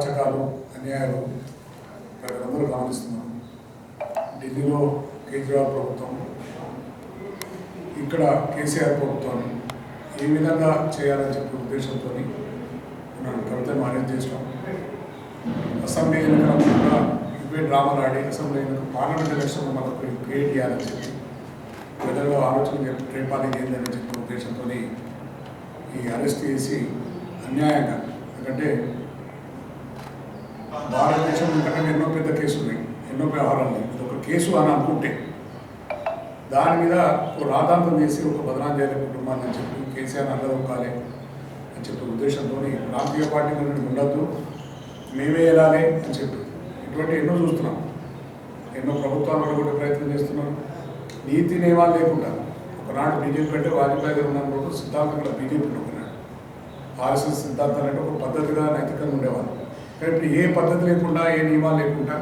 అరాచకాలు అన్యాయాలు ప్రజలందరూ గమనిస్తున్నారు. ఢిల్లీలో కేజ్రీవాల్ ప్రభుత్వం ఇక్కడ కేసీఆర్ ప్రభుత్వాన్ని ఏ విధంగా చేయాలని చెప్పే ఉద్దేశంతో మనం కవితను అరేంజ్ చేసినాం. అసెంబ్లీ ఎన్నికల కూడా ఇవే డ్రామాలు ఆడి అసెంబ్లీ ఎన్నిక పార్లమెంట్ ఎలక్షన్ మనకు క్రియేట్ చేయాలని చెప్పి ప్రజలు ఆలోచన రేపాలి ఏందని చెప్పిన ఉద్దేశంతో ఈ అరెస్ట్ చేసి అన్యాయంగా ఎందుకంటే భారతదేశం ఇంతకంటే ఎన్నో పెద్ద కేసులు ఉన్నాయి ఎన్నో వ్యవహారాలు ఉన్నాయి. ఇది ఒక కేసు అని అనుకుంటే దాని మీద ఒక రాధాంతం చేసి ఒక బదనాంజలి కుటుంబాన్ని అని చెప్పి కేసీఆర్ అల్లదొక్కాలి అని చెప్పి ఉద్దేశంతో రాజకీయ పార్టీ నుండి ఉండద్దు మేమే వెళ్ళాలి అని చెప్పి. ఇటువంటి ఎన్నో చూస్తున్నాం. ఎన్నో ప్రభుత్వాలు కూడా ప్రయత్నం చేస్తున్నాం. నీతి నియమాలు లేకుండా ఒకనాడు బీజేపీ అంటే వాజ్పేయి గారు ఉన్నప్పుడు సిద్ధాంతం కూడా బీజేపీలో ఉన్నాడు ఆర్ఎస్ఎస్ సిద్ధాంతాలు అంటే ఒక పద్ధతిగా నైతికంగా ఉండేవాళ్ళు. రేపు ఏ పద్ధతి లేకుండా ఏ నియమాలు లేకుండా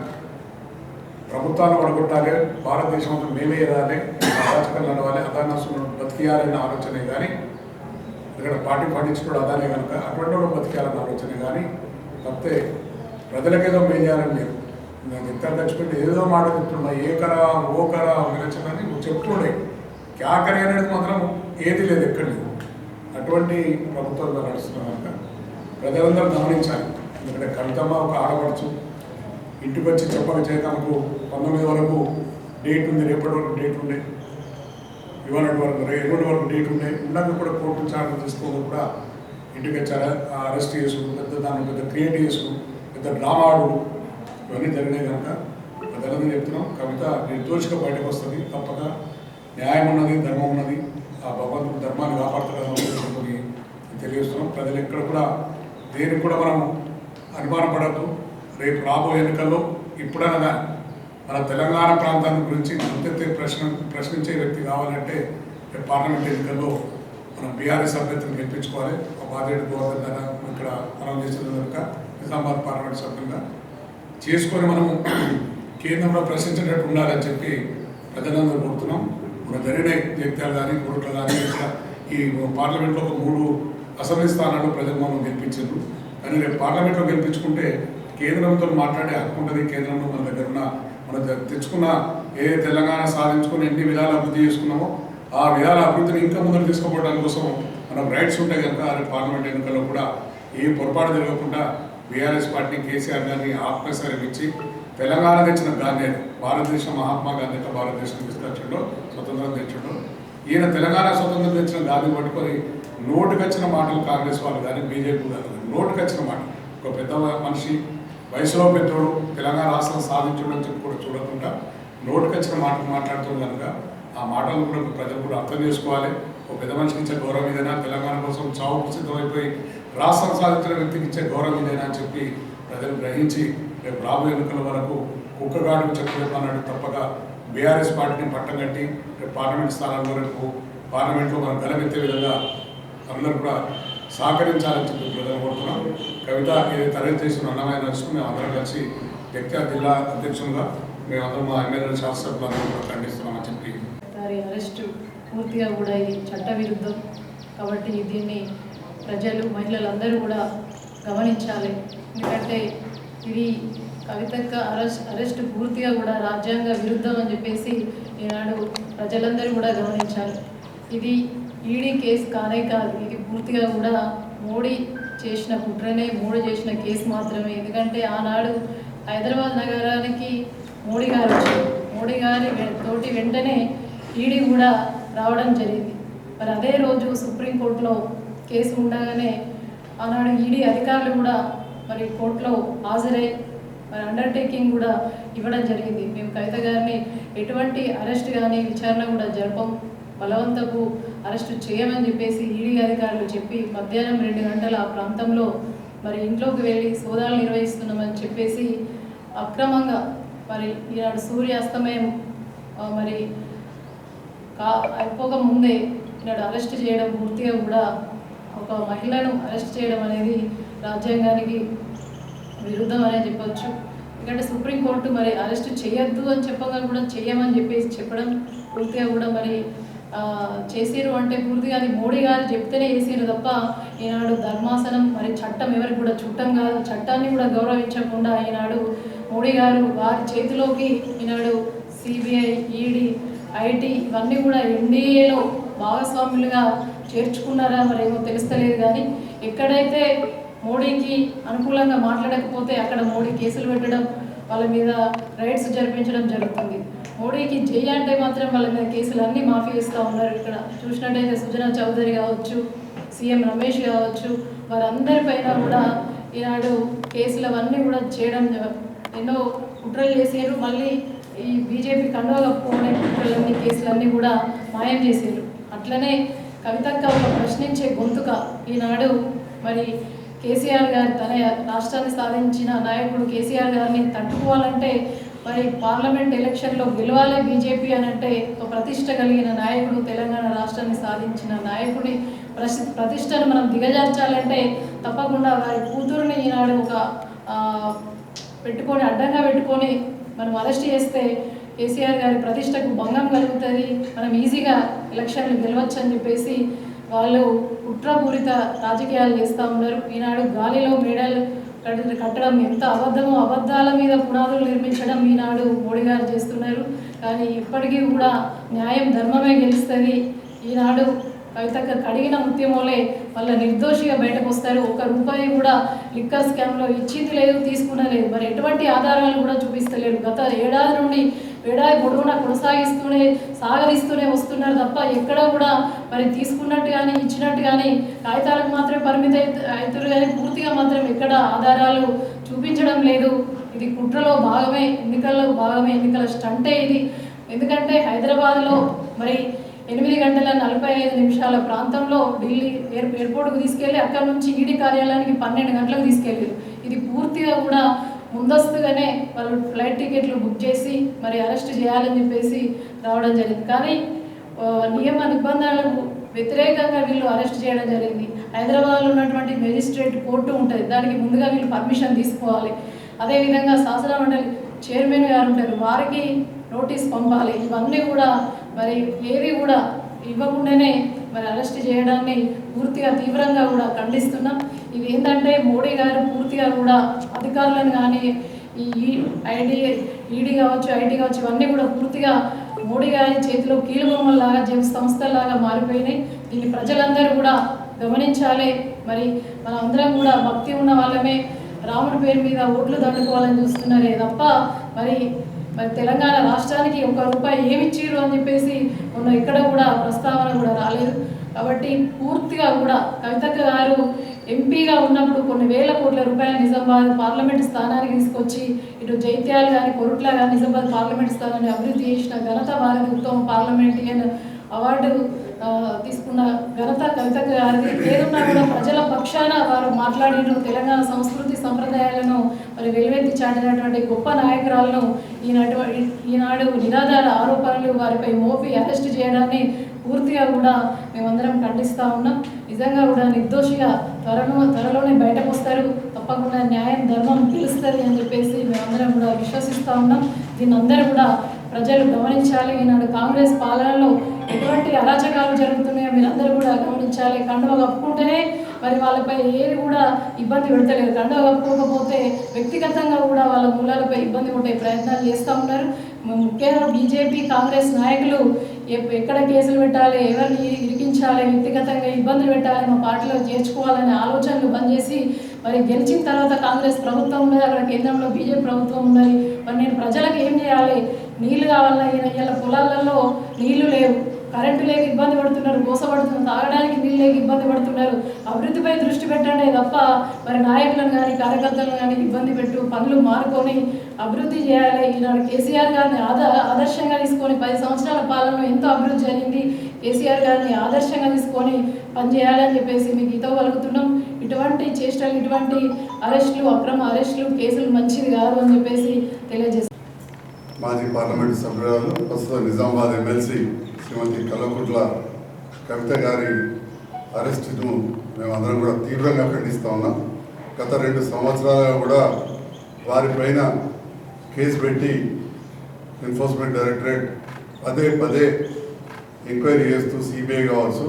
ప్రభుత్వాన్ని పడగొట్టాలి భారతదేశం అంతా మేమే ఎదాలి అరాచకాలు నడవాలి అదానసులు బతికియాలనే ఆలోచనే కానీ ఇక్కడ పార్టీ పండించుకోవడం అదానే కనుక అటువంటి కూడా బతికేయాలన్న ఆలోచనే కానీ తప్పితే ప్రజలకేదో మేలు చేయాలని లేదు. నేను ఎంత తెచ్చుకుంటే ఏదో మాట చెప్తున్నా ఏ కరా ఓ కరా విరచనని నువ్వు చెప్తుండే క్యాకరి అనేది మాత్రం ఏది లేదు ఎక్కడ లేదు. అటువంటి ప్రభుత్వంలో నడుస్తున్నా కనుక ప్రజలందరూ గమనించాలి. ఎందుకంటే కవితమ్మ ఒక ఆడపడుచు. ఇంటికి వచ్చి చెప్పక చేయకమకు పంతొమ్మిది వరకు డేట్ ఉంది రేపటి వరకు డేట్ ఉండే. ఇవాళ వరకు రే వరకు డేట్ ఉండే. ఉన్నాక కూడా కోర్టు చార్జ్ తీసుకోవడం కూడా ఇంటికి వచ్చారా అరెస్ట్ చేసుకుని పెద్ద దాన్ని పెద్ద క్రియేట్ చేసుకుని పెద్ద డ్రామా ఆడు. ఇవన్నీ జరిగినాయి కనుక ప్రజలందరూ చెప్తున్నాం. కవిత నిర్దోషిగా బయటకు వస్తుంది తప్పక. న్యాయం ఉన్నది ధర్మం ఉన్నది. ఆ భగవంతుడు ధర్మాన్ని కాపాడుతుందని తెలియజేస్తున్నాం. ప్రజలు ఎక్కడ కూడా దేనికి కూడా మనం అనుమానపడద్దు రేపు రాబోయే ఎన్నికల్లో ఇప్పుడనగా మన తెలంగాణ ప్రాంతాన్ని గురించి అంతెత్తే ప్రశ్న ప్రశ్నించే వ్యక్తి కావాలంటే రేపు పార్లమెంట్ ఎన్నికల్లో మనం బీఆర్ఎస్ అభ్యర్థిని గెలిపించుకోవాలి. ఒక బాధ్యత గోవర్ధన్ గారు ఇక్కడ మనం చేసిన కనుక నిజామాబాద్ పార్లమెంట్ సభ్యులుగా. చేసుకొని మనము కేంద్రంలో ప్రశ్నించేటట్టు ఉండాలని చెప్పి ప్రజలందరూ కోరుతున్నాం. మన జరిగిన జగిత్యాలు కానీ కోర్టులు కానీ ఈ పార్లమెంట్లో ఒక మూడు అసెంబ్లీ స్థానాలు ప్రజలు మనం గెలిపించారు. కానీ రేపు పార్లమెంట్లో గెలిపించుకుంటే కేంద్రంతో మాట్లాడే హక్కు ఉంటుంది. కేంద్రంలో మన దగ్గర ఉన్న మనం తెచ్చుకున్న ఏ తెలంగాణ సాధించుకుని ఎన్ని విధాలు అభివృద్ధి చేసుకున్నామో ఆ విధాల అభివృద్ధిని ఇంకా ముందుకు తీసుకుపోవడం కోసం మనకు రైట్స్ ఉంటాయి కనుక రేపు పార్లమెంట్ ఎన్నికల్లో కూడా ఏ పొరపాటు జరగకుండా బీఆర్ఎస్ పార్టీ కేసీఆర్ గారిని ఆత్మశైర్యం ఇచ్చి తెలంగాణ తెచ్చిన గాంధీ భారతదేశం మహాత్మా గాంధీ యొక్క భారతదేశం తీసుకొచ్చిండో స్వతంత్రం తెచ్చిండో ఈయన తెలంగాణ స్వతంత్రం తెచ్చిన గాంధీ పట్టుకొని నోటుకొచ్చిన మాటలు కాంగ్రెస్ వాళ్ళు కానీ బీజేపీ వాళ్ళు నోటుకు వచ్చిన మాట. ఒక పెద్ద మనిషి వయసులో పెద్దోడు తెలంగాణ రాష్ట్రం సాధించడం అని చెప్పి కూడా చూడకుండా నోటుకు వచ్చిన మాటలు మాట్లాడుతుంది కనుక ఆ మాటలు కూడా ప్రజలు కూడా అర్థం చేసుకోవాలి. ఒక పెద్ద మనిషికి ఇచ్చే గౌరవం ఏదైనా తెలంగాణ కోసం చావుకు సిద్ధమైపోయి రాష్ట్రం సాధించిన వ్యక్తికి ఇచ్చే గౌరవం ఏదైనా అని చెప్పి ప్రజలు గ్రహించి రేపు రాబోయే ఎన్నికల వరకు కుక్కగాడుకు చెప్పలేమన్నాడు తప్పక బీఆర్ఎస్ పార్టీని పట్టం కట్టి రేపు పార్లమెంట్ స్థానాల వరకు పార్లమెంట్లో మనం గలమెత్తే విధంగా అందరూ కూడా సహకరించాలని చెప్పి ప్రజలు కోరుతున్నాం. కవిత ఏదైతే అరేంజ్ చేసిన అన్నమైన నడుచుకుని మేము అందరం కలిసి వ్యక్తిగా జిల్లా అధ్యక్షులుగా మేమందరం మా ఎమ్మెల్యే శాస్త్రజ్ఞులందరూ ఖండిస్తున్నామని చెప్పి. వారి అరెస్టు పూర్తిగా కూడా ఇది చట్టవిరుద్ధం కాబట్టి దీన్ని ప్రజలు మహిళలందరూ కూడా గమనించాలి. ఎందుకంటే ఇది కవితక్క అరెస్ట్ అరెస్ట్ పూర్తిగా కూడా రాజ్యాంగ విరుద్ధం అని చెప్పేసి ఈనాడు ప్రజలందరూ కూడా గమనించాలి ఇది ఈడీ కేసు కానే కాదు ఇది పూర్తిగా కూడా మోడీ చేసిన కుట్రనే మోడీ చేసిన కేసు మాత్రమే. ఎందుకంటే ఆనాడు హైదరాబాద్ నగరానికి మోడీ గారు వచ్చారు. మోడీ గారి వె- తోటి వెంటనే ఈడీ కూడా రావడం జరిగింది. మరి అదే రోజు సుప్రీంకోర్టులో కేసు ఉండగానే ఆనాడు ఈడీ అధికారులు కూడా మరి కోర్టులో హాజరై మరి అండర్టేకింగ్ కూడా ఇవ్వడం జరిగింది. మేము కవిత గారిని ఎటువంటి అరెస్ట్ కానీ విచారణ కూడా జరపం. బలవంతపు అరెస్ట్ చేయమని చెప్పేసి ఈడీ అధికారులు చెప్పి మధ్యాహ్నం రెండు గంటల ఆ ప్రాంతంలో మరి ఇంట్లోకి వెళ్ళి సోదాలు నిర్వహిస్తున్నామని చెప్పేసి అక్రమంగా మరి ఈనాడు సూర్యాస్తమయం మరి కా అయిపోక ముందే ఈనాడు అరెస్ట్ చేయడం పూర్తిగా కూడా ఒక మహిళను అరెస్ట్ చేయడం అనేది రాజ్యాంగానికి విరుద్ధం అనే చెప్పొచ్చు. ఎందుకంటే సుప్రీంకోర్టు మరి అరెస్ట్ చేయొద్దు అని చెప్పగా కూడా చేయమని చెప్పేసి చెప్పడం పూర్తిగా కూడా మరి చేసిరు అంటే పూర్తిగా అది మోడీ గారు చెప్తేనే చేసిరు తప్ప ఈనాడు ధర్మాసనం మరి చట్టం ఎవరికి కూడా చుట్టం కాదు. చట్టాన్ని కూడా గౌరవించకుండా ఈనాడు మోడీ గారు వారి చేతిలోకి ఈనాడు సిబిఐ ఈడీ ఐటీ ఇవన్నీ కూడా ఎన్డీఏలో భాగస్వాములుగా చేర్చుకున్నారా మరి ఏమో తెలుస్తలేదు కానీ ఎక్కడైతే మోడీకి అనుకూలంగా మాట్లాడకపోతే అక్కడ మోడీ కేసులు పెట్టడం వాళ్ళ మీద రైడ్స్ జరిపించడం జరుగుతుంది. మోడీకి జై అంటే మాత్రం వాళ్ళ మీద కేసులు అన్నీ మాఫీ చేస్తూ ఉన్నారు ఇక్కడ. చూసినట్టయితే సుజనా చౌదరి కావచ్చు సీఎం రమేష్ కావచ్చు వారందరిపైన కూడా ఈనాడు కేసులు అవన్నీ కూడా చేయడం ఎన్నో కుట్రలు చేసారు మళ్ళీ ఈ బీజేపీ కండువా కుట్రలన్నీ కేసులన్నీ కూడా మాయం చేశారు. అట్లనే కవితక్క ఒక ప్రశ్నించే గొంతుక ఈనాడు మరి కేసీఆర్ గారు తన రాష్ట్రాన్ని సాధించిన నాయకుడు కేసీఆర్ గారిని తట్టుకోవాలంటే మరి పార్లమెంట్ ఎలక్షన్లో గెలవాలి బీజేపీ అని అంటే ఒక ప్రతిష్ట కలిగిన నాయకుడు తెలంగాణ రాష్ట్రాన్ని సాధించిన నాయకుడి ప్రసి ప్రతిష్టను మనం దిగజార్చాలంటే తప్పకుండా వారి కూతురుని ఈనాడు ఒక పెట్టుకొని అడ్డంగా పెట్టుకొని మనం అరెస్ట్ చేస్తే కేసీఆర్ గారి ప్రతిష్టకు భంగం కలుగుతుంది. మనం ఈజీగా ఎలక్షన్లు గెలవచ్చు అని చెప్పేసి వాళ్ళు కుట్రపూరిత రాజకీయాలు చేస్తూ ఉన్నారు. ఈనాడు గాలిలో మేడలు కట్టడం ఎంత అబద్ధమో అబద్ధాల మీద పునాదులు నిర్మించడం ఈనాడు మోడీ గారు చేస్తున్నారు. కానీ ఇప్పటికీ కూడా న్యాయం ధర్మమే గెలుస్తుంది. ఈనాడు కవితక్క కడిగిన ముత్యమోలే వాళ్ళ నిర్దోషిగా బయటకు వస్తారు. ఒక్క రూపాయి కూడా లిక్కర్ స్కామ్లో ఇచ్చింది లేదు తీసుకున్న లేదు మరి ఎటువంటి ఆధారాలు కూడా చూపిస్తలేరు. గత ఏడాది నుండి ఏడాది పొడవునా కొనసాగిస్తూనే సాగరిస్తూనే వస్తున్నారు తప్ప ఎక్కడ కూడా మరి తీసుకున్నట్టు కానీ ఇచ్చినట్టు కానీ కాగితాలకు మాత్రమే పరిమిత అవుతారు కానీ పూర్తిగా మాత్రం ఎక్కడ ఆధారాలు చూపించడం లేదు. ఇది కుట్రలో భాగమే ఎన్నికల్లో భాగమే ఎన్నికల స్టంటే ఇది. ఎందుకంటే హైదరాబాద్లో మరి ఎనిమిది గంటల నలభై ఐదు నిమిషాల ప్రాంతంలో ఢిల్లీ ఎయిర్ ఎయిర్పోర్ట్కు తీసుకెళ్ళి అక్కడ నుంచి ఈడీ కార్యాలయానికి పన్నెండు గంటలకు తీసుకెళ్ళారు. ఇది పూర్తిగా కూడా ముందస్తుగానే వాళ్ళు ఫ్లైట్ టికెట్లు బుక్ చేసి మరి అరెస్ట్ చేయాలని చెప్పేసి రావడం జరిగింది. కానీ నియమ నిబంధనలకు వ్యతిరేకంగా వీళ్ళు అరెస్ట్ చేయడం జరిగింది. హైదరాబాద్లో ఉన్నటువంటి మెజిస్ట్రేట్ కోర్టు ఉంటుంది. దానికి ముందుగా వీళ్ళు పర్మిషన్ తీసుకోవాలి. అదేవిధంగా శాసన మండలి చైర్మన్ గారు ఉంటారు. వారికి నోటీస్ పంపాలి. ఇవన్నీ కూడా మరి ఏవి కూడా ఇవ్వకుండానే మరి అరెస్ట్ చేయడాన్ని పూర్తిగా తీవ్రంగా కూడా ఖండిస్తున్నాం. ఇది ఏంటంటే మోడీ గారు పూర్తిగా కూడా అధికారులను కానీ ఈ ఐడి ఈడీ కావచ్చు ఐటీ కావచ్చు ఇవన్నీ కూడా పూర్తిగా మోడీ గారి చేతిలో కీలుబొమ్మలాగా జన్ సంస్థలాగా మారిపోయినాయి. దీన్ని ప్రజలందరూ కూడా గమనించాలి. మరి మన అందరం కూడా భక్తి ఉన్న వాళ్ళమే. రాముడి పేరు మీద ఓట్లు దండుకోవాలని చూస్తున్నారే తప్ప మరి మరి తెలంగాణ రాష్ట్రానికి ఒక రూపాయి ఏమి ఇచ్చిర్రు అని చెప్పేసి మొన్న ఇక్కడ కూడా ప్రస్తావన కూడా రాలేదు. కాబట్టి పూర్తిగా కూడా కవితక్క గారు ఎంపీగా ఉన్నప్పుడు కొన్ని వేల కోట్ల రూపాయల నిజామాబాద్ పార్లమెంట్ స్థానానికి తీసుకొచ్చి ఇటు జైత్యాలు కానీ కొరుట్ల కానీ నిజామాబాద్ పార్లమెంట్ స్థానాన్ని అభివృద్ధి చేసిన ఘనత వారికి ఉత్తమ పార్లమెంటేరియన్ అవార్డు తీసుకున్న ఘనత కవితక్క గారిది. ఏదున్నా కూడా ప్రజల పక్షాన వారు మాట్లాడిన తెలంగాణ సంస్కృతి సంప్రదాయాలను మరి వెలువెత్తి చాటినటువంటి గొప్ప నాయకురాలను ఈనాటి ఈనాడు నినాదాల ఆరోపణలు వారిపై మోపి అరెస్ట్ చేయడాన్ని పూర్తిగా కూడా మేమందరం ఖండిస్తూ ఉన్నాం. నిజంగా కూడా నిర్దోషిగా త్వరలో త్వరలోనే బయటకు వస్తారు తప్పకుండా న్యాయం ధర్మం గెలుస్తుంది అని చెప్పేసి మేమందరం కూడా విశ్వసిస్తూ ఉన్నాం. దీన్ని అందరూ కూడా ప్రజలు గమనించాలి. ఈనాడు కాంగ్రెస్ పాలనలో ఎటువంటి అరాచకాలు జరుగుతున్నాయో మీరందరూ కూడా గమనించాలి. కండువ కప్పుకుంటేనే మరి వాళ్ళపై ఏది కూడా ఇబ్బంది పెడతలేరు కండువ కప్పుకోకపోతే వ్యక్తిగతంగా కూడా వాళ్ళ మూలాలపై ఇబ్బంది పెట్టే ప్రయత్నాలు చేస్తూ ఉన్నారు. ముఖ్యంగా బీజేపీ కాంగ్రెస్ నాయకులు ఎక్కడ కేసులు పెట్టాలి ఎవరిని ఇరికించాలి వ్యక్తిగతంగా ఇబ్బందులు పెట్టాలి మా పార్టీలో చేర్చుకోవాలనే ఆలోచనలు బంద్ చేసి మరి గెలిచిన తర్వాత కాంగ్రెస్ ప్రభుత్వం ఉన్నది అక్కడ కేంద్రంలో బీజేపీ ప్రభుత్వం ఉన్నది. మరి నేను ప్రజలకు ఏం చేయాలి? నీళ్ళు కావాలన్నా ఇలా పొలాలలో నీళ్ళు లేవు. కరెంటు లేక ఇబ్బంది పడుతున్నారు మోసపడుతున్నారు తాగడానికి నీళ్ళు లేక ఇబ్బంది పడుతున్నారు. అభివృద్ధిపై దృష్టి పెట్టండి తప్ప మరి నాయకులను కానీ కార్యకర్తలను కానీ ఇబ్బంది పెట్టు పనులు మారుకొని అభివృద్ధి చేయాలి. ఈనాడు కేసీఆర్ గారిని ఆద ఆదర్శంగా తీసుకొని పది సంవత్సరాల పాలనలో ఎంతో అభివృద్ధి జరిగింది. కేసీఆర్ గారిని ఆదర్శంగా తీసుకొని పనిచేయాలని చెప్పేసి మీకు ఇతో కలుగుతున్నాం ఇటువంటి చేష్టలు ఇటువంటి అరెస్టులు అక్రమ అరెస్టులు కేసులు మంచిది కాదు అని చెప్పేసి తెలియజేస్తాం మాజీ పార్లమెంట్ సభ్యురాలు ప్రస్తుతం నిజామాబాద్ ఎమ్మెల్సీ శ్రీమతి కల్లకుట్ల కవిత గారి అరెస్టును మేమందరం కూడా తీవ్రంగా ఖండిస్తూ ఉన్నాం. గత రెండు సంవత్సరాలుగా కూడా వారిపైన కేసు పెట్టి ఎన్ఫోర్స్మెంట్ డైరెక్టరేట్ పదే పదే ఎంక్వైరీ చేస్తూ సిబిఐ కావచ్చు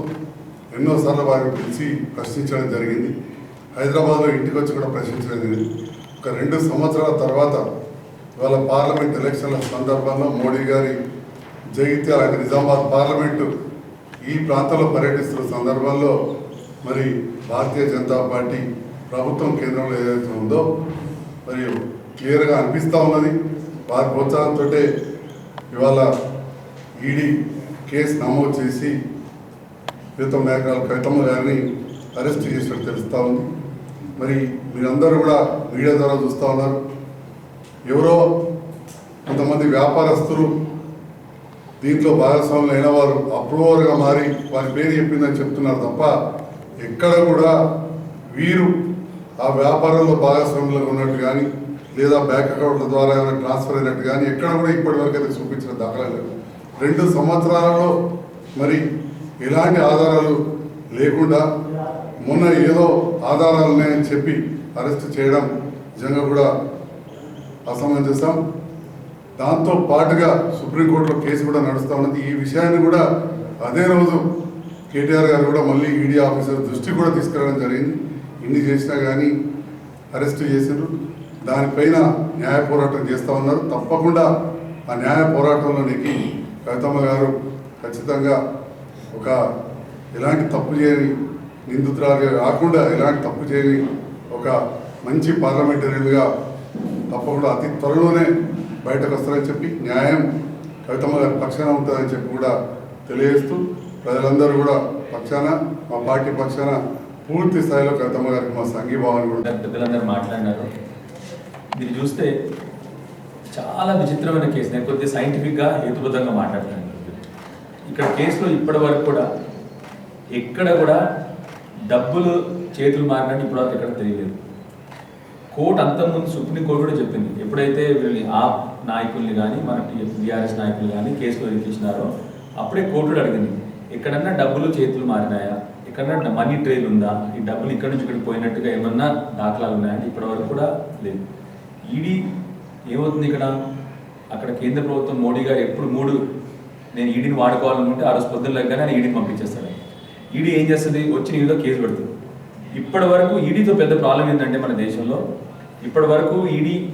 ఎన్నోసార్లు వారిని పిలిచి ప్రశ్నించడం జరిగింది. హైదరాబాద్లో ఇంటికి వచ్చి కూడా ప్రశ్నించడం జరిగింది. ఒక రెండు సంవత్సరాల తర్వాత ఇవాళ పార్లమెంట్ ఎలక్షన్ల సందర్భంలో మోడీ గారి జగిత్యాల నిజామాబాద్ పార్లమెంటు ఈ ప్రాంతంలో పర్యటిస్తున్న సందర్భంలో మరి భారతీయ జనతా పార్టీ ప్రభుత్వం కేంద్రంలో ఏదైతే ఉందో మరి క్లియర్గా అనిపిస్తూ ఉన్నది. వారి ప్రోత్సాహంతో ఇవాళ ఈడీ కేసు నమోదు చేసి ప్రీతం నాయకురాలు కవితమ్మ గారిని అరెస్ట్ చేసినట్టు తెలుస్తూ ఉంది. మరి మీరందరూ కూడా మీడియా ద్వారా చూస్తూ ఉన్నారు. ఎవరో కొంతమంది వ్యాపారస్తులు దీంట్లో భాగస్వాములు అయిన వారు అప్రూవర్గా మారి వారి పేరు చెప్పిందని చెప్తున్నారు తప్ప ఎక్కడ కూడా వీరు ఆ వ్యాపారంలో భాగస్వాములుగా ఉన్నట్టు కానీ లేదా బ్యాంక్ అకౌంట్ల ద్వారా ఏమైనా ట్రాన్స్ఫర్ అయినట్టు కానీ ఎక్కడ కూడా ఇప్పటివరకు అయితే చూపించిన దాఖలా లేదు. రెండు సంవత్సరాలలో మరి ఎలాంటి ఆధారాలు లేకుండా మొన్న ఏదో ఆధారాలు ఉన్నాయని చెప్పి అరెస్ట్ చేయడం నిజంగా కూడా అసమంజసం దాంతో పాటుగా సుప్రీంకోర్టులో కేసు కూడా నడుస్తూ ఉన్నది. ఈ విషయాన్ని కూడా అదే రోజు కేటీఆర్ గారు కూడా మళ్ళీ ఈడీ ఆఫీసర్ దృష్టి కూడా తీసుకురావడం జరిగింది. ఇన్ని చేసినా కానీ అరెస్ట్ చేసిండ్రు దానిపైన న్యాయ పోరాటం చేస్తూ ఉన్నారు. తప్పకుండా ఆ న్యాయ పోరాటంలోనికి కవితమ్మ గారు ఖచ్చితంగా ఒక ఎలాంటి తప్పు చేయని నిందితురాలు కాకుండా ఎలాంటి తప్పు చేయని ఒక మంచి పార్లమెంటరీలుగా తప్పకుండా అతి త్వరలోనే బయటకు వస్తారని చెప్పి న్యాయం కవితమ్మ గారి పక్షాన ఉంటుందని చెప్పి కూడా తెలియజేస్తూ ప్రజలందరూ కూడా పక్షాన మా పార్టీ పక్షాన పూర్తి స్థాయిలో కవితమ్మ గారికి మా సంఘీభావాన్ని కూడా పెద్దలందరూ మాట్లాడినారు. మీరు చూస్తే చాలా విచిత్రమైన కేసు. నేను కొద్దిగా సైంటిఫిక్గా హేతుబద్ధంగా మాట్లాడుతాను ఇక్కడ కేసులో ఇప్పటి వరకు కూడా ఎక్కడ కూడా డబ్బులు చేతులు మారినట్టు ఇప్పటివరకు ఎక్కడ తెలియలేదు. కోర్టు అంతకుముందు సుప్రీం కోర్టు కూడా చెప్పింది. ఎప్పుడైతే వీళ్ళని ఆ నాయకుల్ని కానీ మన బీఆర్ఎస్ నాయకులు కానీ కేసులో ఇరికించినారో అప్పుడే కోర్టు కూడా అడిగింది. ఎక్కడన్నా డబ్బులు చేతులు మారినాయా? ఎక్కడన్నా మనీ ట్రైల్ ఉందా? ఈ డబ్బులు ఇక్కడ నుంచి ఇక్కడ పోయినట్టుగా ఏమన్నా దాఖలాలు ఉన్నాయని ఇప్పటివరకు కూడా లేదు. ఈడీ ఏమవుతుంది ఇక్కడ? అక్కడ కేంద్ర ప్రభుత్వం మోడీ గారు ఎప్పుడు మూడు నేను ఈడీని వాడుకోవాలనుకుంటే ఆ రోజు పొద్దున్న లెక్కనే ఆయన ఈడీని పంపించేస్తాడు ఈడీ ఏం చేస్తుంది? వచ్చి నీలో కేసు పెడుతుంది. ఇప్పటి వరకు ఈడీతో పెద్ద ప్రాబ్లం ఏంటంటే మన దేశంలో ఇప్పటి వరకు ఈడీ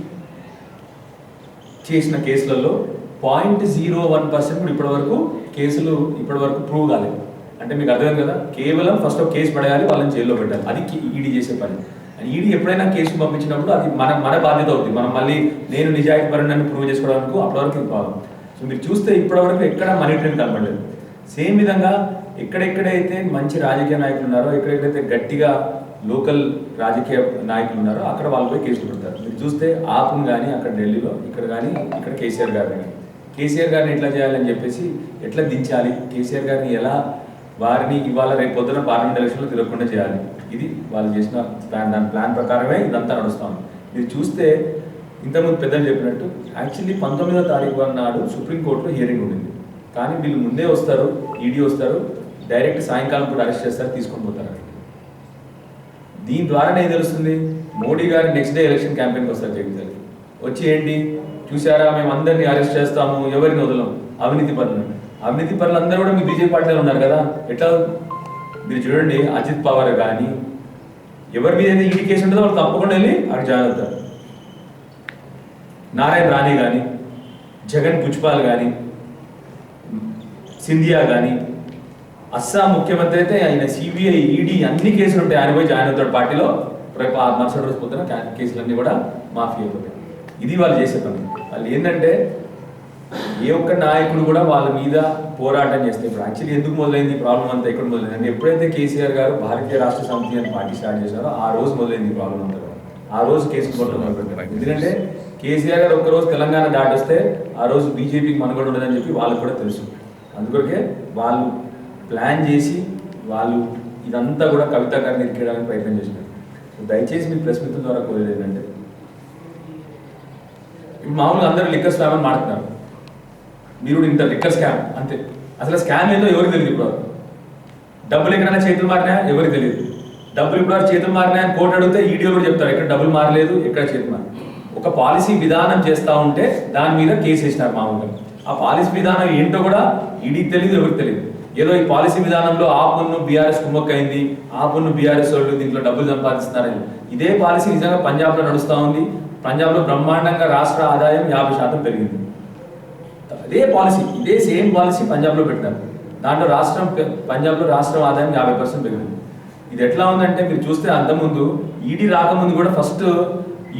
చేసిన కేసులలో పాయింట్ జీరో వన్ పర్సెంట్ కూడా ఇప్పటి వరకు కేసులు ఇప్పటి వరకు ప్రూవ్ కాలేదు. అంటే మీకు అర్థమైంది కదా? కేవలం ఫస్ట్ ఒక కేసు పడేయాలి వాళ్ళని జైల్లో పెట్టాలి. అది ఈడీ చేసే పని. అండ్ ఈడీ ఎప్పుడైనా కేసు పంపించినప్పుడు అది మన మన బాధ్యత అవుతుంది మనం మళ్ళీ నేను నిజాయితీ పరుణాన్ని ప్రూవ్ చేసుకోవడానికి అప్పటివరకు ఇది సో మీరు చూస్తే ఇప్పటివరకు ఎక్కడ మనీ ట్రైన్ కనపడలేదు. సేమ్ విధంగా ఎక్కడెక్కడైతే మంచి రాజకీయ నాయకులు ఉన్నారో ఎక్కడెక్కడైతే గట్టిగా లోకల్ రాజకీయ నాయకులు ఉన్నారో అక్కడ వాళ్ళపై కేసులు పెడతారు. మీరు చూస్తే ఆపును కానీ అక్కడ ఢిల్లీలో ఇక్కడ కానీ ఇక్కడ కేసీఆర్ గారు కానీ కేసీఆర్ గారిని ఎట్లా చేయాలని చెప్పేసి ఎట్లా దించాలి? కేసీఆర్ గారిని ఎలా వారిని ఇవాళ రేపు పొద్దున పార్లమెంట్ ఎలక్షన్లో తిరగకుండా చేయాలి? ఇది వాళ్ళు చేసిన ప్లాన్. దాని ప్లాన్ ప్రకారమే ఇదంతా నడుస్తాం మీరు చూస్తే ఇంతకుముందు పెద్దలు చెప్పినట్టు యాక్చువల్లీ పంతొమ్మిదో తారీఖు నాడు సుప్రీంకోర్టులో హియరింగ్ ఉండింది. కానీ వీళ్ళు ముందే వస్తారు ఈడీ వస్తారు డైరెక్ట్ సాయంకాలం కూడా అరెస్ట్ చేస్తారు తీసుకొని పోతారు దీని ద్వారానే ఏం తెలుస్తుంది? మోడీ గారు నెక్స్ట్ డే ఎలక్షన్ క్యాంపెయిన్కి వస్తారు జగన్ వచ్చి ఏంటి? చూసారా మేము అందరినీ అరెస్ట్ చేస్తాము ఎవరిని వదలం? అవినీతి పనులు అవినీతి పనులు అందరూ కూడా మీ బీజేపీ పార్టీలో ఉన్నారు కదా. ఎట్లా? మీరు చూడండి అజిత్ పవార్ కానీ ఎవరి మీద అయితే ఈడీ కేసు ఉంటుందో వాళ్ళు తప్పకుండా వెళ్ళి అక్కడ జాయిన్ అవుతారు. నారాయణ రాణి కానీ జగన్ భుజ్పాల్ కానీ సింధియా కానీ అస్సాం ముఖ్యమంత్రి అయితే ఆయన సిబిఐ ఈడీ అన్ని కేసులు ఉంటాయి. ఆయన పోయి జాయిన్ అవుతాడు పార్టీలో. రేపు ఆ మరుసటి రోజు పొద్దున కేసులన్నీ కూడా మాఫీ అయిపోతాయి. ఇది వాళ్ళు చేసే పని. వాళ్ళు ఏంటంటే ఏ ఒక్క నాయకుడు కూడా వాళ్ళ మీద పోరాటం చేస్తే ఇప్పుడు యాక్చువల్లీ ఎందుకు మొదలైంది? ప్రాబ్లం అంతా ఎక్కడ మొదలైంది? అంటే ఎప్పుడైతే కేసీఆర్ గారు భారతీయ రాష్ట్ర సమితి అని పార్టీ స్టార్ట్ చేశారో ఆ రోజు మొదలైంది ప్రాబ్లం అంతా. ఆ రోజు కేసు కొట్టడం ఎందుకంటే కేసీఆర్ గారు ఒక్క రోజు తెలంగాణ దాటొస్తే ఆ రోజు బీజేపీకి మనుగడ ఉండదని చెప్పి వాళ్ళకి కూడా తెలుసు. అందుకొరకే వాళ్ళు ప్లాన్ చేసి వాళ్ళు ఇదంతా కూడా కవిత గారిని ఇరికేయడానికి ప్రయత్నం చేసినారు. సో దయచేసి మీ ప్రెస్ మిత్రుల ద్వారా కోరేది ఏంటంటే ఇప్పుడు మామూలుగా అందరూ లిక్కర్ స్కామ్ అని మాట్లాడుతున్నారు. మీరు కూడా ఇంత లిక్కర్ స్కామ్ అంతే. అసలు స్కామ్ ఏందో ఎవరికి తెలియదు ఇప్పుడు డబ్బులు ఎక్కడైనా చేతులు మారినా ఎవరికి తెలియదు డబ్బులు ఇప్పుడు చేతులు మారినాయని కోర్టు అడిగితే ఈడీఓ కూడా చెప్తారు ఎక్కడ డబ్బులు మారలేదు ఎక్కడ చేతులు మారి ఒక పాలసీ విధానం చేస్తూ ఉంటే దాని మీద కేసు వేసినారు మామూలుగా. ఆ పాలసీ విధానం ఏంటో కూడా ఈడీకి తెలియదు ఎవరికి తెలియదు ఏదో ఈ పాలసీ విధానంలో ఆ పన్ను బీఆర్ఎస్ కుమ్మక్కైంది ఆ పన్ను బీఆర్ఎస్ వాళ్ళు దీంట్లో డబ్బులు సంపాదిస్తున్నారని. ఇదే పాలసీ నిజంగా పంజాబ్లో నడుస్తూ ఉంది. పంజాబ్లో బ్రహ్మాండంగా రాష్ట్ర ఆదాయం యాభై శాతం పెరిగింది. అదే పాలసీ ఇదే సేమ్ పాలసీ పంజాబ్లో పెట్టారు దాంట్లో రాష్ట్రం పంజాబ్లో రాష్ట్రం ఆదాయం యాభై పర్సెంట్ పెరిగింది. ఇది ఎట్లా ఉందంటే మీరు చూస్తే అంతకుముందు ఈడీ రాకముందు కూడా ఫస్ట్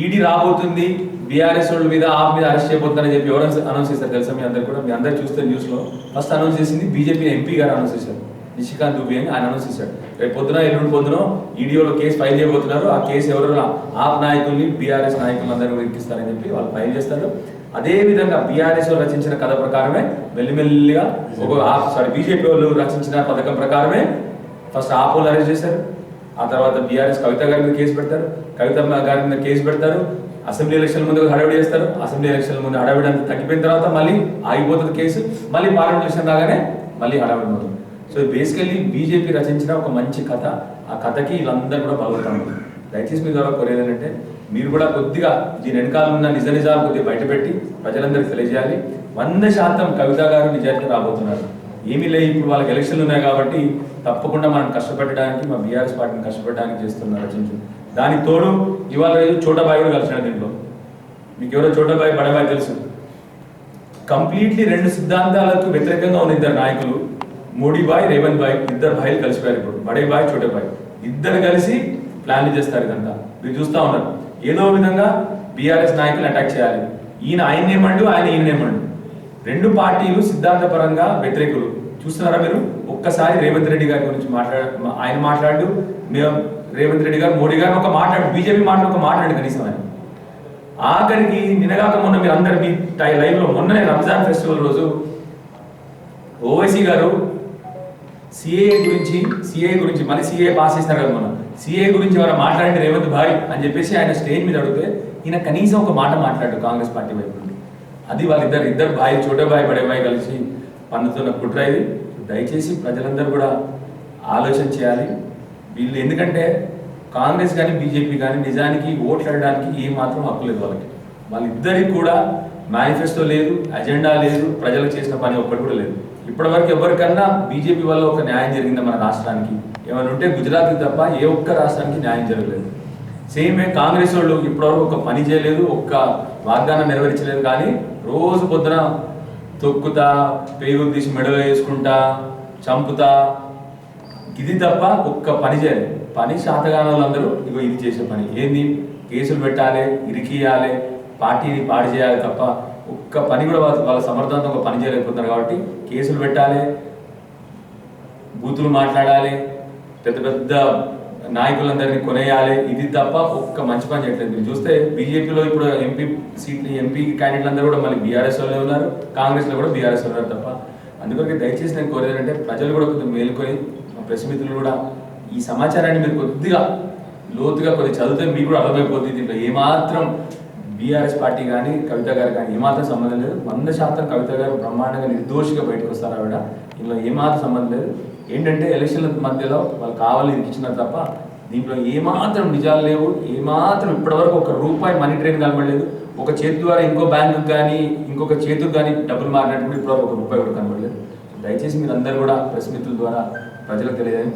ఈడీ రాబోతుంది బీఆర్ఎస్ వాళ్ళ మీద ఆప్ మీద అరెస్ట్ చేయబోతుందని చెప్పి ఎవరు అనౌన్స్ చేశారు తెలుసా మీ అందరు కూడా? మీ అందరు చూస్తే న్యూస్లో ఫస్ట్ అనౌన్స్ చేసింది బీజేపీ ఎంపీ గారు అనౌన్స్ చేశారు. నిషికాంత్ దుబే అని ఆయన అనౌన్స్ చేశాడు. రేపు పొద్దున ఎల్లుండి పొద్దున ఈడీఓలో కేసు ఫైల్ చేయబోతున్నారు. ఆ కేసు ఎవరు ఆప్ నాయకుల్ని బీఆర్ఎస్ నాయకులందరూ ఇరికిస్తారని చెప్పి వాళ్ళు ఫైల్ చేస్తారు. అదే విధంగా బీఆర్ఎస్ వాళ్ళు రచించిన కథ ప్రకారమే మెల్లిమెల్లిగా ఒక సారీ బీజేపీ వాళ్ళు రచించిన పథకం ప్రకారమే ఫస్ట్ ఆపోలు అరెస్ట్ చేశారు. ఆ తర్వాత బీఆర్ఎస్ కవిత గారి మీద కేసు పెడతారు. కవిత గారి మీద కేసు పెడతారు. అసెంబ్లీ ఎలక్షన్ ముందు హడావిడి చేస్తారు. అసెంబ్లీ ఎలక్షన్ ముందు హడావిడి అంతా తగ్గిపోయిన తర్వాత మళ్ళీ ఆగిపోతుంది కేసు. మళ్ళీ పార్లమెంట్ ఎలక్షన్ రాగానే మళ్ళీ హడావిడి అవుతుంది సో బేసికల్లీ బీజేపీ రచించిన ఒక మంచి కథ. ఆ కథకి వీళ్ళందరూ కూడా బలుగుతాం దయచేసి మీ ద్వారా కోరేది ఏంటంటే మీరు కూడా కొద్దిగా దీని వెనకాల ఉన్న నిజ నిజాలు కొద్దిగా బయటపెట్టి ప్రజలందరికీ తెలియజేయాలి. వంద శాతం కవిత గారు నిజాయితీ రాబోతున్నారు. ఏమీ లేదు ఇప్పుడు వాళ్ళకి ఎలక్షన్లు ఉన్నాయి కాబట్టి తప్పకుండా మనం కష్టపెట్టడానికి మా బీఆర్ఎస్ పార్టీని కష్టపెట్టడానికి చేస్తున్నారు రచించు దానికి తోడు ఇవాళ రోజు చోటబాయి కూడా కలిసాడు దీంట్లో. మీకు ఎవరో చోటబాయి బడబాయి తెలుసు. కంప్లీట్లీ రెండు సిద్ధాంతాలకు వ్యతిరేకంగా ఉన్న ఇద్దరు నాయకులు మోడీ బాయ్ రేవంత్ బాయ్ ఇద్దరు భాయిలు కలిసిపోయారు ఇప్పుడు. బడే బాయ్ చోటే బాయ్. ఇద్దరు కలిసి ప్లాన్లు చేస్తారు ఇదంతా. మీరు చూస్తా ఉన్నారు. ఏదో విధంగా బీఆర్ఎస్ నాయకులు అటాక్ చేయాలి. ఈయన ఆయన ఏమండు ఆయన ఈయన ఏమండు రెండు పార్టీలు సిద్ధాంతపరంగా వ్యతిరేకులు. చూస్తున్నారా మీరు? ఒక్కసారి రేవంత్ రెడ్డి గారి గురించి మాట్లాడ ఆయన మాట్లాడు మేము రేవంత్ రెడ్డి గారు మోడీ గారు ఒక మాట్లాడు బీజేపీ మాట్లాడు ఒక మాట్లాడు కనీసం ఆయన. ఆఖరికి నినగాక మొన్న మీరు అందరు మీ టై- లైవ్లో మొన్ననే రంజాన్ ఫెస్టివల్ రోజు ఓవైసీ గారు సిఏ గురించి సిఏ గురించి మళ్ళీ సిఏ పాస్ చేసినారు కదా మొన్న. సిఏ గురించి ఎవరు మాట్లాడండి రేవంత్ భాయ్ అని చెప్పేసి ఆయన స్టేజ్ మీద అడిగితే ఈయన కనీసం ఒక మాట మాట్లాడు కాంగ్రెస్ పార్టీ వైపు నుండి. అది వాళ్ళిద్దరు ఇద్దరు భాయ్ చోటే భాయ్ పడే భాయ్ కలిసి పన్నుతున్న కుట్ర ఇది. దయచేసి ప్రజలందరూ కూడా ఆలోచన చేయాలి. వీళ్ళు ఎందుకంటే కాంగ్రెస్ కానీ బీజేపీ కానీ నిజానికి ఓట్లు అడడానికి ఏ మాత్రం హక్కు లేదు వాళ్ళకి. వాళ్ళిద్దరికి కూడా మేనిఫెస్టో లేదు అజెండా లేదు ప్రజలకు చేసిన పని ఒక్కటి కూడా లేదు. ఇప్పటివరకు ఎవరికన్నా బీజేపీ వల్ల ఒక న్యాయం జరిగిందా మన రాష్ట్రానికి? ఏమైనా ఉంటే గుజరాత్కి తప్ప ఏ ఒక్క రాష్ట్రానికి న్యాయం జరగలేదు. సేమ్ కాంగ్రెస్ వాళ్ళు ఇప్పటివరకు ఒక పని చేయలేదు ఒక్క వాగ్దానం నెరవేర్చలేదు కానీ రోజు పొద్దున తొక్కుతా పేగులు తీసి మెడలో వేసుకుంటా చంపుతా ఇది తప్ప ఒక్క పని చేయలేదు. పని శాతగాన వాళ్ళందరూ ఇగో ఇది చేసే పని. ఏంది? కేసులు పెట్టాలి ఇరికియాలి పార్టీని పాడు చేయాలి తప్ప ఒక్క పని కూడా వాళ్ళ సమర్థవంతంగా సమర్థంతో ఒక పని చేయలేకపోతున్నారు కాబట్టి కేసులు పెట్టాలి బూతులు మాట్లాడాలి పెద్ద పెద్ద నాయకులందరినీ కొనేయాలి. ఇది తప్ప ఒక్క మంచి పని చేయట్లేదు. మీరు చూస్తే బీజేపీలో ఇప్పుడు ఎంపీ సీట్లు ఎంపీ క్యాండిడేట్లు అందరూ కూడా మళ్ళీ బీఆర్ఎస్ వాళ్ళే ఉన్నారు. కాంగ్రెస్లో కూడా బీఆర్ఎస్ ఉన్నారు తప్ప. అందుకొరకు దయచేసి నేను కోరేది అంటే ప్రజలు కూడా కొంచెం మేలుకొని ప్రెస్ మిత్రులు కూడా ఈ సమాచారాన్ని మీరు కొద్దిగా లోతుగా కొద్దిగా చదివితే మీకు కూడా అర్థమైపోతుంది దీంట్లో ఏమాత్రం బీఆర్ఎస్ పార్టీ కానీ కవిత గారు కానీ ఏమాత్రం సంబంధం లేదు. వంద శాతం కవిత గారు బ్రహ్మాండంగా నిర్దోషిగా బయటకు వస్తారు ఆవిడ. ఇందులో ఏమాత్రం సంబంధం లేదు. ఏంటంటే ఎలక్షన్ల మధ్యలో వాళ్ళు కావాలి ఇచ్చినారు తప్ప దీంట్లో ఏమాత్రం నిజాలు లేవు. ఏమాత్రం ఇప్పటివరకు ఒక రూపాయి మనీ ట్రైన్ కనబడలేదు. ఒక చేతి ద్వారా ఇంకో బ్యాంకు కానీ ఇంకొక చేతికి కానీ డబ్బులు మారినట్టు కూడా ఇప్పటివరకు ఒక రూపాయి కూడా కనబడలేదు. దయచేసి మీరు అందరూ కూడా ప్రెస్ మిత్రుల ద్వారా ప్రజలకు తెలియదు